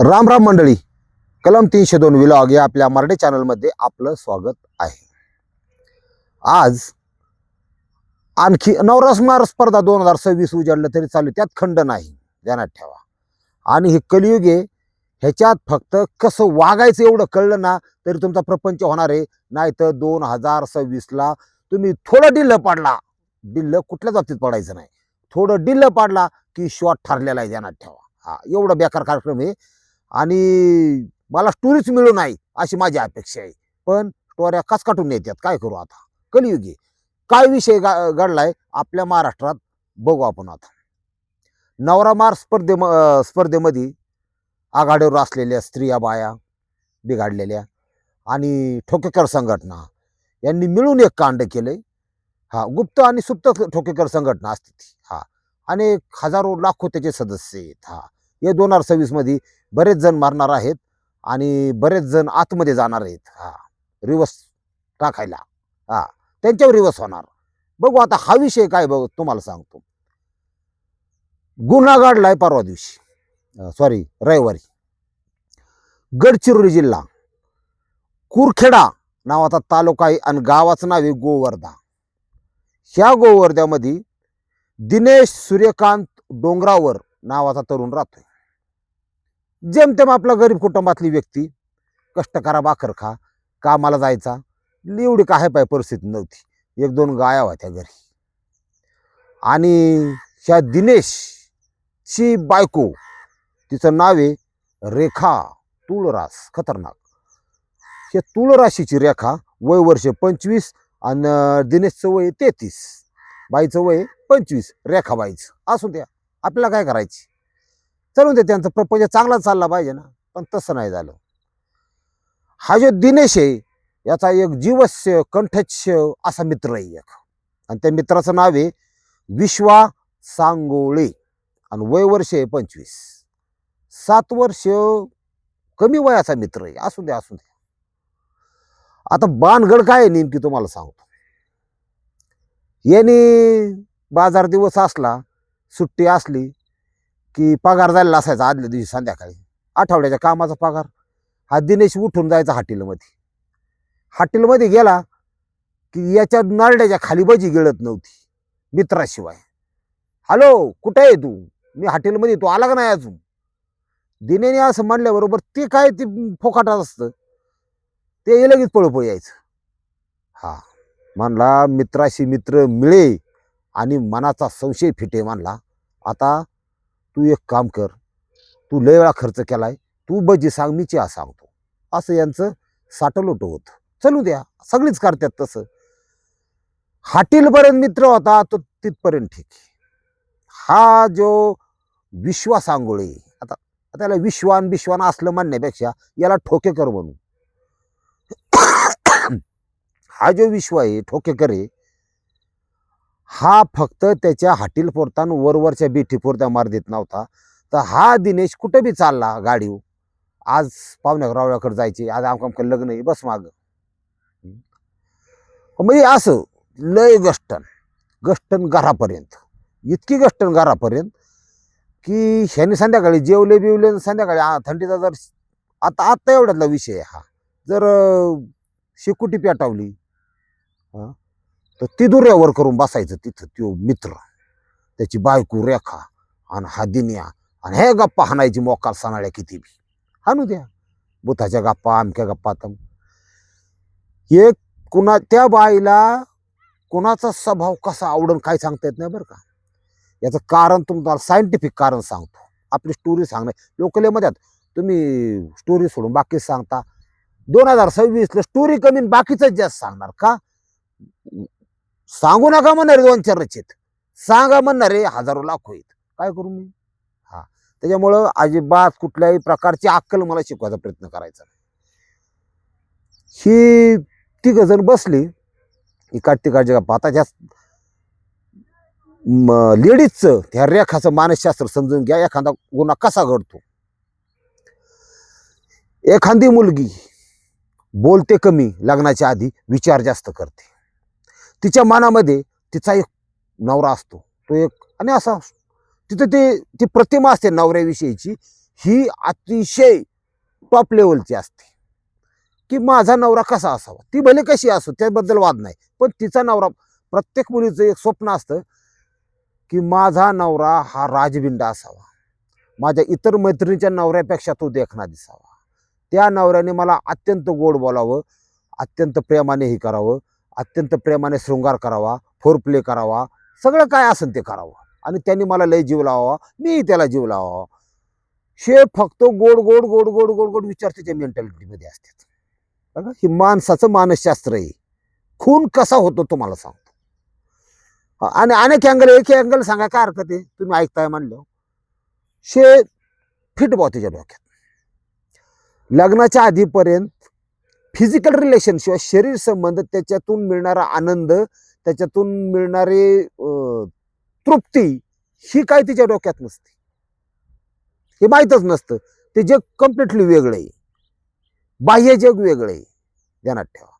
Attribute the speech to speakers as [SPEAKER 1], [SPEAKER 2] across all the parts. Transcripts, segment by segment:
[SPEAKER 1] राम राम मंडळी कलम तीनशे दोन विलॉग या आपल्या मराठी चॅनलमध्ये आपलं स्वागत आहे. आज आणखी नवरसमार स्पर्धा दोन हजार सव्वीस उजाडलं तरी चालू त्यात खंड नाही ध्यानात ठेवा. आणि हे कलियुग आहे ह्याच्यात फक्त कसं वागायचं एवढं कळलं ना तरी तुमचा प्रपंच होणार आहे. नाही तर दोन हजार सव्वीसला तुम्ही थोडं डिल्ल पाडला. डिल्ल कुठल्याच बाबतीत पडायचं नाही. थोडं डिल्ल पाडला की शॉट ठरलेला आहे ध्यानात ठेवा. हा एवढा बेकार कार्यक्रम आहे. आणि मला स्टोरीच मिळू नाही अशी माझी अपेक्षा आहे. पण स्टोऱ्या कस काटून येतात काय करू आता? कलियुगी काय विषय गा घडलाय? आपल्या महाराष्ट्रात बघू आपण आता. नवरा मार स्पर्धे स्पर्धेमध्ये आघाडीवर असलेल्या स्त्रिया बाया बिघाडलेल्या आणि ठोकेकर संघटना यांनी मिळून एक कांड केलं हा गुप्त आणि सुप्त ठोकेकर संघटना असते ती. हा अनेक हजारो लाखो त्याचे सदस्य आहेत. हा हे दोन हजार सव्वीसमध्ये बरेच जण मारणार आहेत आणि बरेच जण आतमध्ये जाणार आहेत. हा रिवर्स टाकायला. हा त्यांच्यावर रिवर्स होणार. बघू आता हा विषय काय बघ तुम्हाला सांगतो. गुन्हा घडलाय परवा दिवशी सॉरी रविवारी. गडचिरोली जिल्हा कुरखेडा नावाचा तालुका आहे आणि गावाचं नाव आहे गोवर्धा. ह्या गोवर्ध्यामध्ये दिनेश सूर्यकांत डोंगरावर नावाचा तरुण राहतोय. जेमतेम आपला गरीब कुटुंबातली व्यक्ती कष्ट करा भाकर खा कामाला जायचा एवढी काय पाय परिस्थिती नव्हती. एक दोन गाया होत्या घरी. आणि ह्या दिनेशची बायको तिचं नाव आहे रेखा तुळरास खतरनाक. हे तुळराशीची रेखा वय वर्ष पंचवीस आणि दिनेशचं वय तेहतीस. बाईचं वय पंचवीस रेखाबाईचं. असू द्या आपल्याला काय करायची? चलून दे त्यांचा प्रपंच चांगला चालला पाहिजे ना. पण तसं नाही झालं. हा जो दिनेश आहे याचा एक जीवस्य कंठस्य असा मित्र आहे एक. आणि त्या मित्राचं नाव आहे विश्वा सांगोळे. आणि वय वर्ष आहे पंचवीस. सात वर्ष कमी वयाचा मित्र आहे. असू द्या असू द्या आता बाणगड काय आहे नेमकी तुम्हाला सांगतो. याने बाजार दिवस असला सुट्टी असली की पगार झालेला असायचा आदल्या दिवशी संध्याकाळी. आठवड्याच्या कामाचा पगार. हा दिनेश उठून जायचा हॉटेलमध्ये. हॉटेलमध्ये गेला की याच्या नारड्याच्या खाली बजी गिळत नव्हती मित्राशिवाय. हॅलो कुठे आहे तू? मी हॉटेलमध्ये तू आला का नाही अजून? दिनेने असं म्हणल्याबरोबर ते काय ते फोकाटात असतं. ते लगेच पळपळ यायचं. हा म्हणला मित्राशी मित्र मिळे आणि मनाचा संशय फिटे म्हणला. आता तू एक काम कर. तू लय वेळा खर्च केला आहे तू बजी सांग मी चिया सांगतो. असं यांचं साठलोटं होतं. चलू द्या. सगळीच करतात तसं. हाटीलपर्यंत मित्र होता तो तिथपर्यंत ठीक हा जो विश्वास आंघोळे आता त्याला विश्वान विश्वान असलं म्हणण्यापेक्षा याला ठोकेकर म्हणू. हा जो विश्व आहे ठोकेकर आहे हा फक्त त्याच्या हाटील पोरतान वरवरच्या बिठी पोरत्या मार देत नव्हता. तर हा दिनेश कुठे बी चालला गाडीव आज पाहुण्या रावळ्याकडे जायची. आज आमकाम लग्न आहे. बस माग. म्हणजे असं लय गष्टन. गष्टन घरापर्यंत. इतकी गष्टन घरापर्यंत की ह्याने संध्याकाळी जेवले बिवले आणि संध्याकाळी थंडीचा जर आता आत्ता एवढ्यातला विषय हा. जर अं, पेटावली हां तर तिदुर्यावर करून बसायचं तिथं तो मित्र. त्याची बायको रेखा आणि हा आणि हे गप्पा हाणायची मोकार सणाळ्या किती बी. हाणू द्या. बुथाच्या गप्पा आमक्या गप्पा तम एक कुणा त्या बाईला कुणाचा स्वभाव कसा आवडून काय सांगता येत नाही बरं का. याचं कारण तुम्हाला सायंटिफिक कारण सांगतो. आपली स्टोरी सांगणे. लोकलेमध्ये तुम्ही स्टोरी सोडून बाकी सांगता. दोन हजार सव्वीसला स्टोरी कमी बाकीचंच जास्त सांगणार का? सांगू नका म्हणणारे दोन चार रचित. सांगा म्हणणारे हजारो लाखो आहेत. काय करू मी? हा. त्याच्यामुळं अजिबात कुठल्याही प्रकारची अक्कल मला शिकवायचा प्रयत्न करायचा ही तिघ जण बसली. इकाड तिकडच्या गप्पा. आता ज्या लेडीजचं त्या रेखाचं मानसशास्त्र समजून घ्या एखादा गुन्हा कसा घडतो. एखादी मुलगी बोलते कमी लग्नाच्या आधी विचार जास्त करते. तिच्या मनामध्ये तिचा एक नवरा असतो. तो एक आणि असा तिथं ते ती प्रतिमा असते नवऱ्याविषयीची. ही अतिशय टॉप लेवलची असते. की माझा नवरा कसा असावा? ती भले कशी असो त्याबद्दल वाद नाही. पण तिचा नवरा प्रत्येक मुलीचं एक स्वप्न असतं की माझा नवरा हा राजबिंडा असावा. माझ्या इतर मैत्रिणीच्या नवऱ्यापेक्षा तो देखणा दिसावा त्या नवऱ्याने मला अत्यंत गोड बोलावं अत्यंत प्रेमाने हे करावं अत्यंत प्रेमाने शृंगार करावा फोर प्ले करावा सगळं काय असेल ते करावं. आणि त्यांनी मला लय जीव लावावा मी त्याला जीव लावावा. हे फक्त गोड गोड गोड गोड गोड गोड विचार त्याच्या मेंटॅलिटीमध्ये असतात. बघा हे माणसाचं मानसशास्त्र आहे. खून कसा होतो तुम्हाला सांगतो. आणि अनेक अँगल एक अँगल सांगा काय हरकत आहे? तुम्ही ऐकताय म्हणलं. शे फिट बॉ त्याच्या डोक्यात. लग्नाच्या आधीपर्यंत फिजिकल रिलेशन शिवाय शरीर संबंध त्याच्यातून मिळणारा आनंद त्याच्यातून मिळणारी तृप्ती ही काय तिच्या डोक्यात नसते. हे माहीतच नसतं. ते जग कम्प्लिटली वेगळं आहे. बाह्य जग वेगळं आहे. ध्यानात ठेवा.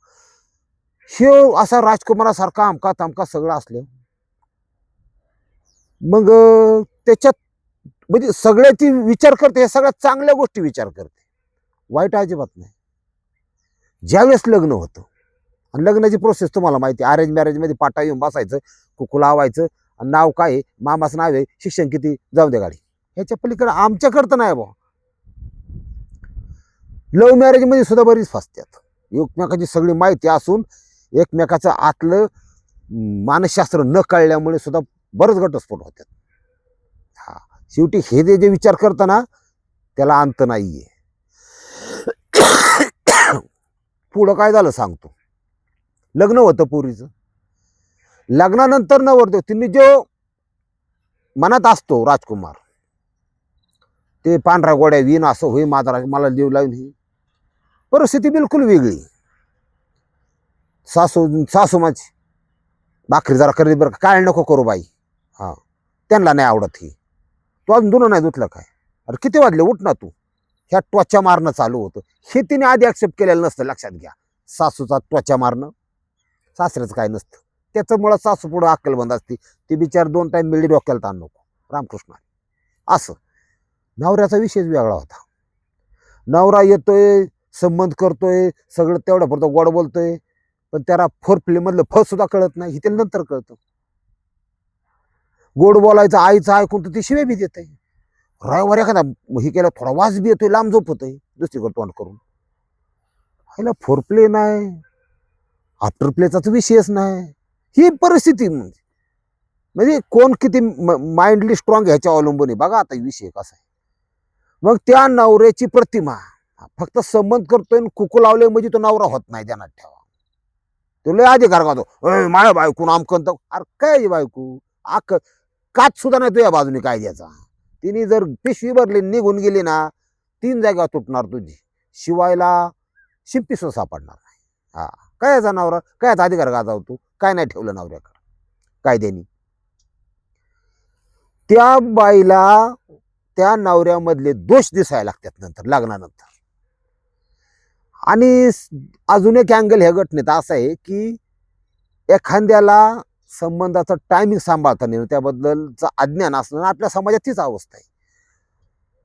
[SPEAKER 1] शिव असा राजकुमारासारखा अमका तमका सगळं असलं मग त्याच्यात म्हणजे सगळ्या ती विचार करते हे सगळ्यात चांगल्या गोष्टी विचार करते. वाईट अजिबात नाही. ज्यावेळेस लग्न होतं आणि लग्नाची प्रोसेस तुम्हाला माहिती अरेंज मॅरेजमध्ये पाटा येऊन बसायचं कुकू लावायचं आणि नाव काय आहे मामाचं नाव आहे शिक्षण किती जाऊ दे गाडी. ह्याच्या पलीकडे आमच्याकडं तर नाही बा लव्ह मॅरेजमध्ये सुद्धा बरीच फसत्यात. एकमेकाची सगळी माहिती असून एकमेकाचं आतलं मानसशास्त्र न कळल्यामुळे सुद्धा बरंच घटस्फोट होतात हा शेवटी हे जे जे विचार करताना त्याला अंत नाहीये. पुढं काय झालं सांगतो. लग्न होतं पोरीचं. लग्नानंतर नवरदेव तिने जो मनात असतो राजकुमार ते पांढऱ्या गोड्या विण असं होई माझा मला देव लावून ही परिस्थिती बिलकुल वेगळी. सासू सासू माझी भाकरी जरा करी बरं काय नको करू बाई. हा. त्यांना नाही आवडत ही. तू अजून दोन नाही धुतलं काय? अरे किती वाजले? उठ ना तू. ह्या त्वचा मारणं चालू होतं. हे तिने आधी ॲक्सेप्ट केलेलं नसतं लक्षात घ्या. सासूचा त्वचा मारणं सासऱ्याचं काय नसतं. त्याचं मुळात सासू पुढं अक्कलबंद असते. ती बिचार दोन टाईम मिळली डोक्याला ताण नको. रामकृष्ण असं. नवऱ्याचा विषयच वेगळा होता. नवरा येतोय संबंध करतोय सगळं तेवढ्या पुरतं गोड बोलतोय. पण त्याला फोर प्लेमधलं फ सुद्धा कळत नाही. हे त्याला नंतर कळतं. गोड बोलायचं आईचं ऐकून तर ती शिवे बी देत. आहे रविवार एखादा हे केला थोडा वास बी येतोय लांब झोपत आहे दुसरीकडे तोंड करून. ह्याला फोर प्ले नाही आफ्टर प्लेचाच विषयच नाही. ही परिस्थिती म्हणजे म्हणजे कोण किती माइंडली स्ट्रॉंग ह्याच्या अवलंबून आहे. बघा आता विषय कसा आहे. मग त्या नवऱ्याची प्रतिमा फक्त संबंध करतोय आणि कुकू लावले म्हणजे तो नवरा होत नाही ध्यानात ठेवा. तो लय अधिकार गातो "अय, माझ्या बायकून आमकन तर अरे काय बायकू? आख काच सुद्धा नाही तुझ्या बाजूने काय द्यायचा तिने जर पिशवी भरली निघून गेली ना तीन जागा तुटणार तुझी. शिवायला शिंपी सुद्धा सापडणार नाही. हा. काय याचा नवरा? काय याचा अधिकार गाजाव तू? काय नाही ठेवलं नवऱ्याकडे? कायद्यानी. त्या बाईला त्या नवऱ्यामधले दोष दिसायला लागतात नंतर लग्नानंतर. आणि अजून एक अँगल ह्या घटनेत असं आहे की एखाद्याला संबंधाचं टायमिंग सांभाळता नाही. त्याबद्दलचं अज्ञान असणं आपल्या समाजात तीच अवस्था आहे.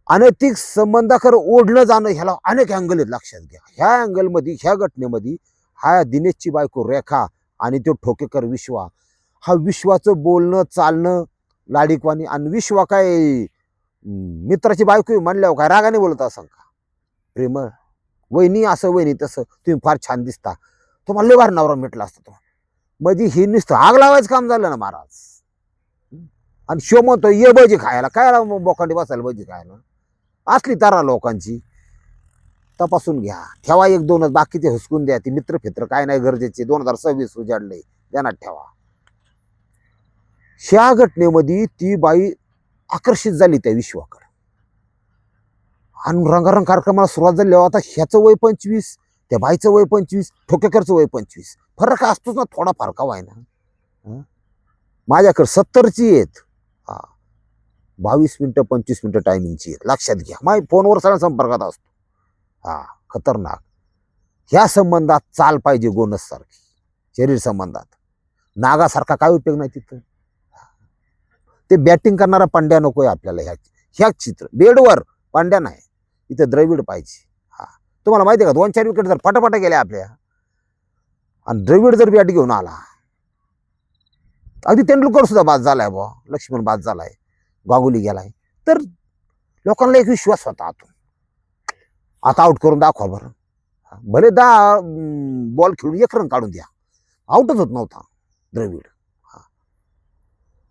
[SPEAKER 1] अनैतिक संबंधाकडे ओढलं जाणं ह्याला अनेक अँगल आहेत लक्षात घ्या. ह्या अँगलमध्ये ह्या घटनेमध्ये हा दिनेशची बायको रेखा आणि तो ठोकेकर विश्वा. हा विश्वाचं बोलणं चालणं लाडिकवाणी आणि विश्वा काय? मित्राची बायको म्हणल्यावर काय रागाने बोलत असं का? प्रेमळ. वहिनी असं वहिनी तसं. तुम्ही फार छान दिसता. तुम्हाला लय नवरा भेटला असता तो म्हणजे हे नुसतं आग लावायचं काम झालं ना महाराज. आणि शो म्हणतो ये भजी खायला. काय राव बोकांडी बसायला भजी खायला? असली तारा लोकांची. तपासून घ्या. ठेवा एक दोनच बाकीचे हुसकून द्या. ती मित्र फित्र काय नाही गरजेचे. दोन हजार सव्वीस उजाडले. ध्यानात ठेवा. ह्या घटनेमध्ये ती बाई आकर्षित झाली त्या विश्वाकडे. आणि रंगारंग कार्यक्रमाला सुरुवात झाली. आता ह्याचं वय पंचवीस त्या बाईचं वय पंचवीस ठोकेकरचं वय पंचवीस. फरक असतोच ना थोडा फारका आहे ना माझ्याकडे सत्तरची आहेत. हा. बावीस मिनटं पंचवीस मिनटं टायमिंगची आहेत. लक्षात घ्या. माझ्या फोनवर सगळ्या संपर्कात असतो. हा खतरनाक. ह्या संबंधात चाल पाहिजे गोनससारखी शरीर संबंधात. नागासारखा काय उपयोग नाही तिथं? ते बॅटिंग करणारा पांड्या नको आहे आपल्याला ह्या ह्या चित्र. बेडवर पांड्या नाही. इथं द्रविड पाहिजे. हा. तुम्हाला माहिती आहे का दोन चार विकेट जर पटापटा गेल्या आपल्या आणि द्रविड जर बॅट घेऊन आला अगदी तेंडुलकर सुद्धा बाद झालाय बुवा. लक्ष्मण बाद झालाय. गांगुली गेलाय. तर लोकांना एक विश्वास होता आतून. आता आउट करून दाखवा बरं. भले दहा बॉल खेळून एक रन काढून द्या. आउटच होत नव्हता द्रविड. हा.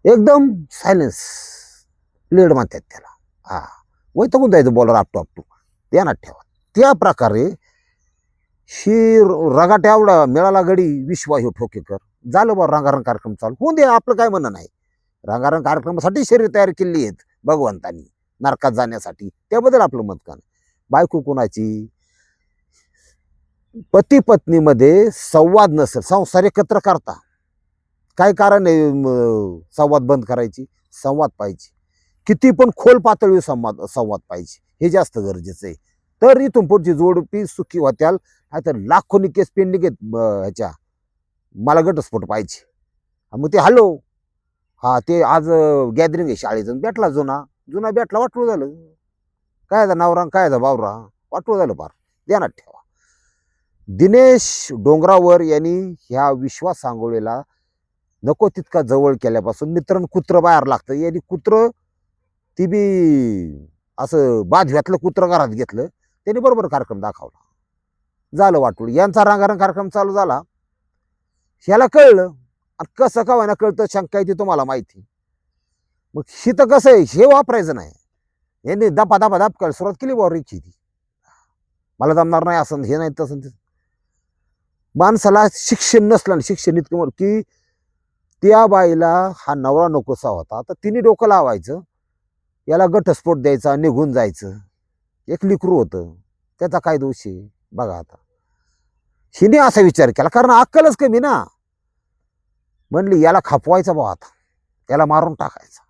[SPEAKER 1] एकदम सायलेन्स प्लेड म्हणतात त्याला. हा. वैतकून द्यायचं बॉलर आपटू आपटू ध्यानात ठेवा. त्या प्रकारे शी रगाट एवढा मिळाला गडी विश्वा ह्यो ठोकेकर झालं बा रंगारंग कार्यक्रम चालू. होऊन दे आपलं काय म्हणणं नाही. रंगारंग कार्यक्रमासाठी शरीर तयार केली आहेत भगवंतानी नरकात जाण्यासाठी. त्याबद्दल आपलं मत का नाही? बायको कोणाची? पती पत्नीमध्ये संवाद नसेल संसार एकत्र करता. काय कारण आहे संवाद बंद करायची? संवाद पाहिजे. किती पण खोल पातळीवर संवाद संवाद पाहिजे. हे जास्त गरजेचं आहे. तर इथून पुढची जोडपी सुखी होत्याल. नाहीतर लाखोनी केस पेंडिंग आहेत ह्याच्या. मला घटस्फोट पाहिजे मग ते हॅलो. हा ते आज गॅदरिंग आहे शाळेचं भेटला जुना. जुना भेटला वाटलं झालं. काय झालं नवरा काय झालं बावरा वाटलं झालं फार. ध्यानात ठेवा. दिनेश डोंगरावर यांनी ह्या विश्वास सांगोळेला नको तितका जवळ केल्यापासून मित्रांनो कुत्रं बाहेर लागतं. यांनी कुत्रं ती बी असं बाद घातलं कुत्रं घरात घेतलं. त्यांनी बरोबर कार्यक्रम दाखवला. झालं वाटूळ. यांचा रंगारंग कार्यक्रम चालू झाला. ह्याला कळलं. आणि कसं का व्हायना कळतं? शंका येते तुम्हाला माहिती. मग ही तर कसं आहे? हे वापरायचं नाही. यांनी दपा दपा दाप करायला सुरुवात केली बॉ ती. मला जमणार नाही असं हे नाही तसं माणसाला शिक्षण नसलं शिक्षण इतकं की त्या बाईला हा नवरा नकोसा होता. तर तिने डोकं लावायचं. याला गटस्फोट द्यायचा निघून जायचं. एक लिकरू होतं. त्याचा काय दोष आहे? बघा आता. हिने असा विचार केला कारण अक्कलच कमी ना. म्हणली याला खपवायचा भाऊ आता. याला मारून टाकायचा.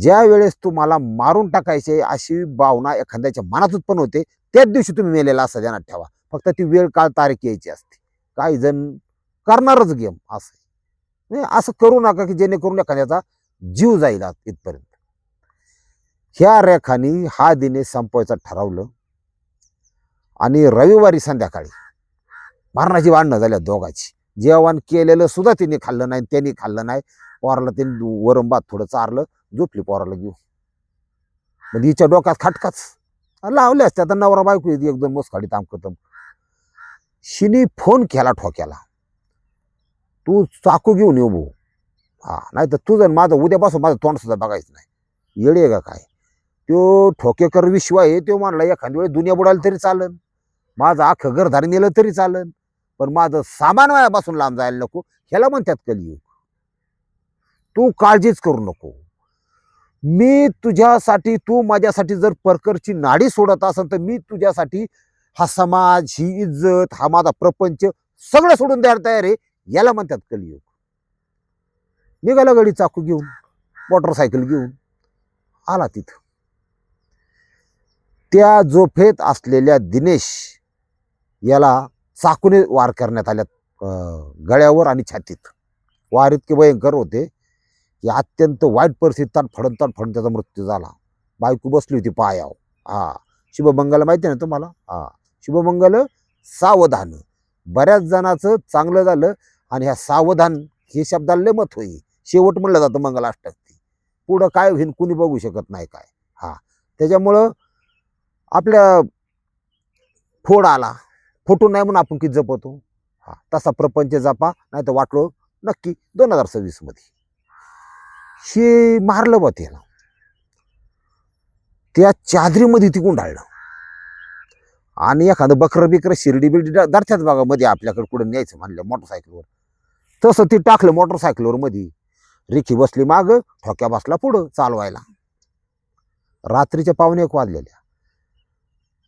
[SPEAKER 1] ज्या वेळेस तुम्हाला मारून टाकायचे अशी भावना एखाद्याच्या मनात उत्पन्न होते त्याच दिवशी तुम्ही मेलेला असा ध्यानात ठेवा. फक्त ती वेळ काळ तारीख यायची असते. काही जण करणारच गेम असं. नाही असं करू नका की जेणेकरून एखाद्याचा जीव जाईल इथपर्यंत. ह्या रेखानी हा दिने संपवायचं ठरवलं. आणि रविवारी संध्याकाळी मारणाची वाढणं झाल्या दोघाची. जेवण केलेलं सुद्धा तिने खाल्लं नाही त्यांनी खाल्लं नाही. पोराला त्यांनी वरम थोडं चारलं झोपली पोराला घेऊन. म्हणजे हिच्या डोक्यात खटकाच. लावले असते आता नवरा बायको येते एकदम मोसखाडी तामकतम शिनी फोन केला ठोक्याला. तू चाकू घेऊन येऊ भाऊ. हा नाही तर तुझं माझं उद्यापासून माझं तोंड सुद्धा बघायचं नाही. येडे का काय? तो ठोकेकर विश्व आहे तो म्हणला एखाद्या वेळी दुनिया बुडाली तरी चालन. माझं अख्खं घरधारी नेलं तरी चालन. पण माझं सामान वायापासून लांब जायला नको. ह्याला म्हणतात कलियुग. तू काळजीच करू नको. मी तुझ्यासाठी तू माझ्यासाठी जर परकरची नाडी सोडत असेल तर मी तुझ्यासाठी हा समाज ही इज्जत हा माझा प्रपंच सगळं सोडून द्यायला तयार आहे याला म्हणतात कलियुग. निघाला गडी चाकू घेऊन मोटरसायकल घेऊन आला तिथं. त्या जोफेत असलेल्या दिनेश याला चाकूने वार करण्यात आल्या गळ्यावर आणि छातीत. वार इतके भयंकर होते की अत्यंत वाईट परिस्थितीत तडफडून फडण त्याचा मृत्यू झाला. बायको बसली होती पायाव हा शुभमंगल माहिती आहे ना तुम्हाला? हा शुभमंगल सावधान. बऱ्याच जणाचं चांगलं झालं आणि ह्या सावधान हे शब्दाला लय मत होई शेवट म्हणलं जातं मंगलाष्टक ती पुढं काय होईन कुणी बघू शकत नाही काय. हा त्याच्यामुळं आपल्या फोड आला. फोटून नाही म्हणून आपण किती जपतो? हा तसा प्रपंच जपा नाही तर वाटलो नक्की दोन हजार सव्वीसमध्ये. हे मारलं बा त्याला त्या चादरीमध्ये ती गुंडाळलं. आणि एखादं बकरं बिकरं शिर्डी बिर्डी दरच्यात बघा मध्ये आपल्याकडे कुठं न्यायचं म्हणलं मोटरसायकलवर तसं ती टाकलं मोटरसायकलवर मध्ये. रिखी बसली माग ठोक्या बसला पुढं चालवायला. रात्रीच्या पावणे एक वाजलेल्या.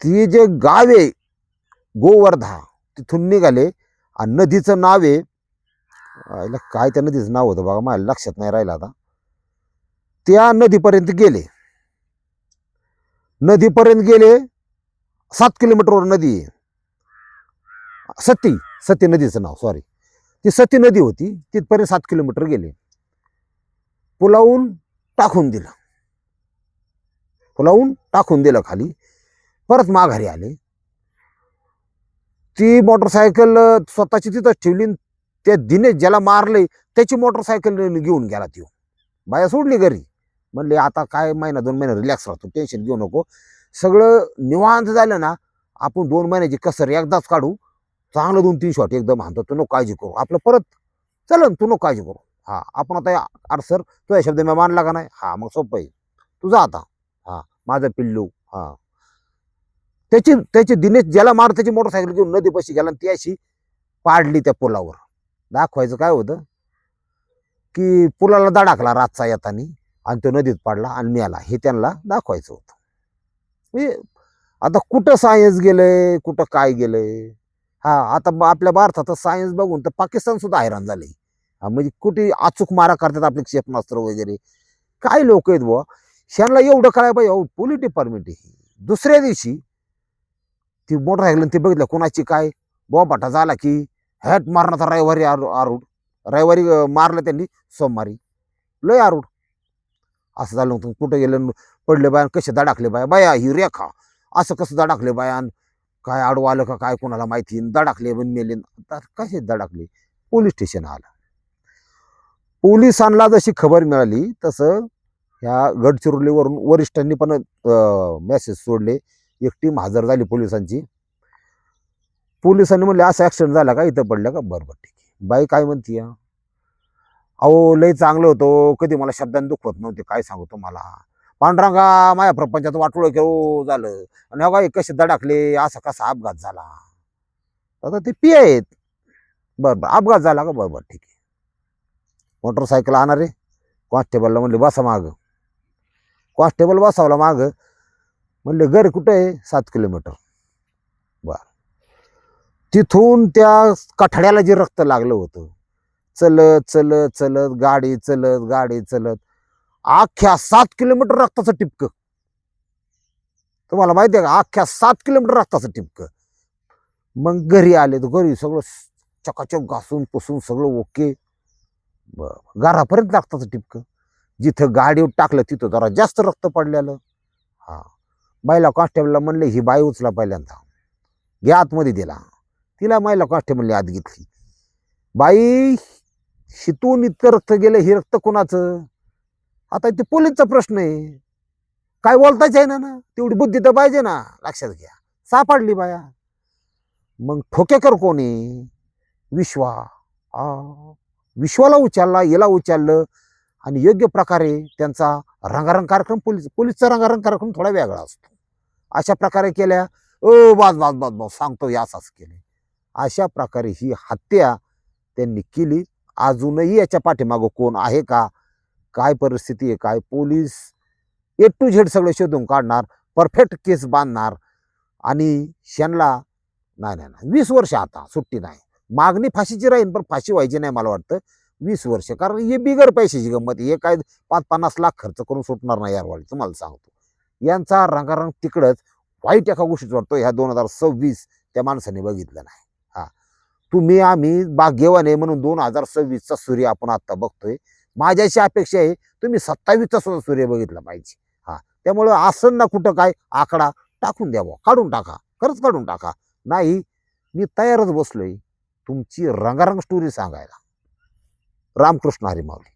[SPEAKER 1] ती जे गाव आहे गोवर्धा तिथून निघाले. आणि नदीचं नाव आहे आईला काय त्या नदीचं नाव होतं बघा माझ्या लक्षात नाही राहिलं आता. त्या नदीपर्यंत गेले. नदीपर्यंत गेले सात किलोमीटरवर नदी आहे. सती सती नदीचं नाव सॉरी ती सती नदी होती तिथपर्यंत सात किलोमीटर गेले. पुलावून टाकून दिलं. पुलावून टाकून दिलं खाली. परत माघारी आले. ती मोटरसायकल स्वतःची तिथंच ठेवली त्या दिनेश ज्याला मारले त्याची मोटरसायकल घेऊन गेला तो बाया सोडली घरी. म्हणले आता काय महिना दोन महिने रिलॅक्स राहतो टेन्शन घेऊ नको. सगळं निवांत झालं ना आपण दोन महिन्याची कसर एकदाच काढू. चांगलं दोन तीन शॉट एकदम हाणतो तू नको काळजी करू आपलं परत चलन तू नको काळजी करू. हा आपण आता अडसर सर तुझ्या शब्द मी मानला का नाही? हा मग सोपं आहे. तुझा आता. हा माझं पिल्लू हा. त्याची त्याची दिनेश ज्याला मार त्याची मोटरसायकल घेऊन नदीपाशी गेला आणि ती अशी पाडली त्या पुलावर. दाखवायचं काय होतं? की पुलाला दडाकला रातचा येताना आणि तो नदीत पाडला आणि मेला. हे त्यांना दाखवायचं होतं. म्हणजे आता कुठं सायन्स गेलंय? कुठं काय गेलंय? हा आता आपल्या भारतात सायन्स बघून तर पाकिस्तान सुद्धा हैराण झाले. हा म्हणजे कुठे अचूक मारा करतात आपले क्षेपणास्त्र वगैरे. काय लोक आहेत बुवा? ह्यांना एवढं कळायला पाहिजे अहो पोलीस डिपार्टमेंट ही. दुसऱ्या दिवशी ती मोटरसायकल ते बघितलं कोणाची काय. बोबाटा झाला की हॅट मारण्याचा रविवारी आरू आरूड रविवारी मारलं त्यांनी सोमवारी. लय आरूड असं झालं होतं कुठं गेलं पडले बायान कसे दडाकले बाया. बाया ही रेखा. असं कसं दडाकले बायान काय आडवं आलं का काय कोणाला माहिती? दडाकले पण मेले. कसे दडाकले पोलीस स्टेशन आलं. पोलिसांना जशी खबर मिळाली तसं ह्या गडचिरोलीवरून वरिष्ठांनी पण मेसेज सोडले. एक टीम हजर झाली पोलिसांची. पोलिसांनी म्हणले असं ॲक्सिडेंट झाला का? इथं पडलं का? बरं बरं ठीक आहे. बाई काय म्हणती अहो लय चांगलं होतो. कधी मला शब्दांनी दुखवत नव्हते. काय सांगू तुम्हाला पांढरांगा माझ्या प्रपंचात वाटोळं केलं. हो, झालं. आणि अगं कसे दडाकले असा कसा अपघात झाला? आता ते पी आहेत. बरं बरं अपघात झाला का? बरं बरं ठीक आहे. मोटरसायकल आणणार रे. कॉन्स्टेबलला म्हणले बसा माग. कॉन्स्टेबल बसावला माग. म्हणलं घर कुठं आहे? सात किलोमीटर. बर. तिथून त्या कठड्याला जे रक्त लागलं होतं चलत चलत चलत गाडी चलत गाडी चलत अख्ख्या सात किलोमीटर रक्ताचं टिपकं. तुम्हाला माहिती आहे का? अख्ख्या सात किलोमीटर रक्ताचं टिपकं. मग घरी आले तर घरी सगळं चकाचक घासून पुसून सगळं ओके. घरापर्यंत रक्ताचं टिपकं. जिथं गाडीवर टाकलं तिथं जरा जास्त रक्त पडलेलं. हां. बाईला कॉन्स्टेबलला म्हणले ही बाई उचला पहिल्यांदा. घ्या आतमध्ये दिला. तिला महिला कॉन्स्टेबलने आत घेतली. बाई शितून इतकं रक्त गेलं हे रक्त कोणाचं? आता ते पोलीसचा प्रश्न आहे. काय बोलताच आहे ना ना? तेवढी बुद्धी तर पाहिजे ना. लक्षात घ्या. सापडली बाया. मग ठोकेकर कोणी? विश्वा. आ. विश्वाला उचलला याला उचललं आणि योग्य प्रकारे त्यांचा रंगारंग कार्यक्रम पोलीस पोलीसचा रंगारंग कार्यक्रम थोडा वेगळा असतो. अशा प्रकारे केल्या. ओ बाज बाज बाज बाज सांगतो यासाच केले. अशा प्रकारे ही हत्या त्यांनी केली. अजूनही याच्या पाठीमागं कोण आहे का? काय परिस्थिती आहे? काय पोलीस ए टू झेड सगळं शोधून काढणार परफेक्ट केस बांधणार आणि शनला नाही नाही नाही वीस वर्ष आता सुट्टी नाही. मागणी फाशीची राहील पण फाशी व्हायची नाही मला वाटतं. वीस वर्ष कारण हे बिगर पैशाची गंमत आहे. हे काय पाच पन्नास लाख खर्च करून सुटणार नाही यार यारवाडी तुम्हाला सांगतो. यांचा रंगारंग तिकडंच वाईट एका गोष्टीच वाटतो ह्या दोन हजार सव्वीस त्या माणसाने बघितलं नाही. हा. तुम्ही आम्ही भाग्यवान आहे म्हणून दोन हजार सव्वीसचा सूर्य आपण आता बघतोय. माझ्याशी अशी अपेक्षा आहे तुम्ही सत्तावीसचा सुद्धा सूर्य बघितला पाहिजे. हा. त्यामुळं असं ना कुठं काय आकडा टाकून द्यावा. काढून टाका. खरंच काढून टाका. नाही मी तयारच बसलोय तुमची रंगारंग स्टोरी सांगायला. रामकृष्ण हरी माऊली.